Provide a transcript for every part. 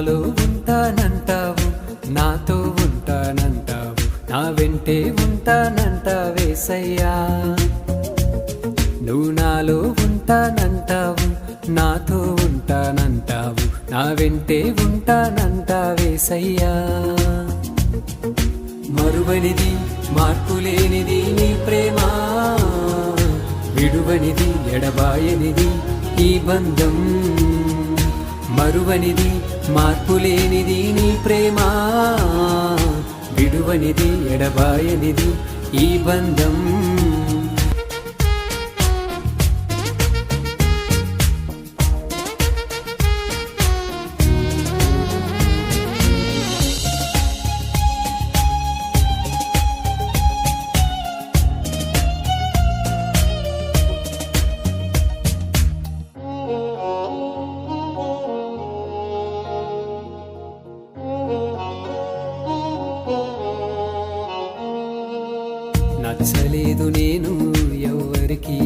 నాలో ఉంటానంటావు నాతో ఉంటానంటావు నా వెంటే ఉంటానంటావేసయ్యా నువ్వు నాలో ఉంటానంటావు నాతో ఉంటానంటావు నా వెంటే ఉంటానంటావేసయ్యా మరువనిది మార్పులేనిది నీ ప్రేమ. విడువనిది ఎడబాయనిది ఈ బంధం. మరువనిది మార్పులేనిది నీ ప్రేమ. విడువనిది ఎడబాయనిది ఈ బంధం. నచ్చలేదు నేను ఎవరికి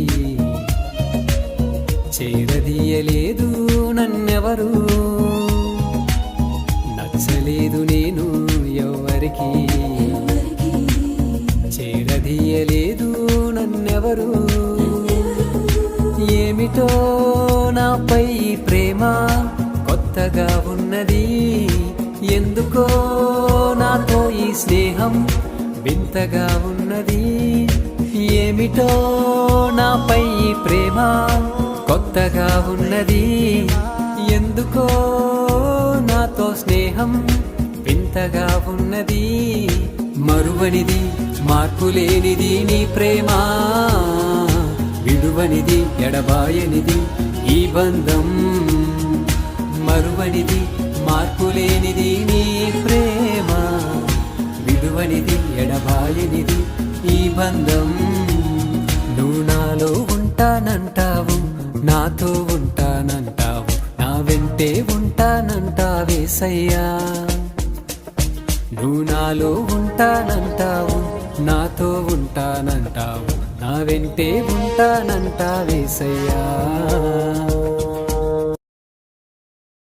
చేరదీయలేదు నన్నెవరు. నచ్చలేదు నేను ఎవరికి చేరదీయలేదు నన్నెవరు. ఏమిటో నాపై ఈ ప్రేమ కొత్తగా ఉన్నది. ఎందుకో నాతో ఈ స్నేహం వింతగా ఉన్నది ఏమిటో నాపై ప్రేమ కొత్తగా ఉన్నది ఎందుకో నాతో స్నేహం వింతగా ఉన్నది. మరువనిది మార్పులేనిది నీ ప్రేమ విడువనిది ఎడబాయనిది ఈ బంధం. మరువనిది మార్పులేనిది నీ ప్రేమ. విడువనిది ఈ బంధం. నువ్వు నాలో ఉంటానంటావు నాతో ఉంటానంటావు నా వెంటే ఉంటానంటావేసయ్యా నువ్వు నాలో ఉంటానంటావు నాతో ఉంటానంటావు నా వెంటే ఉంటానంటావేసయ్యా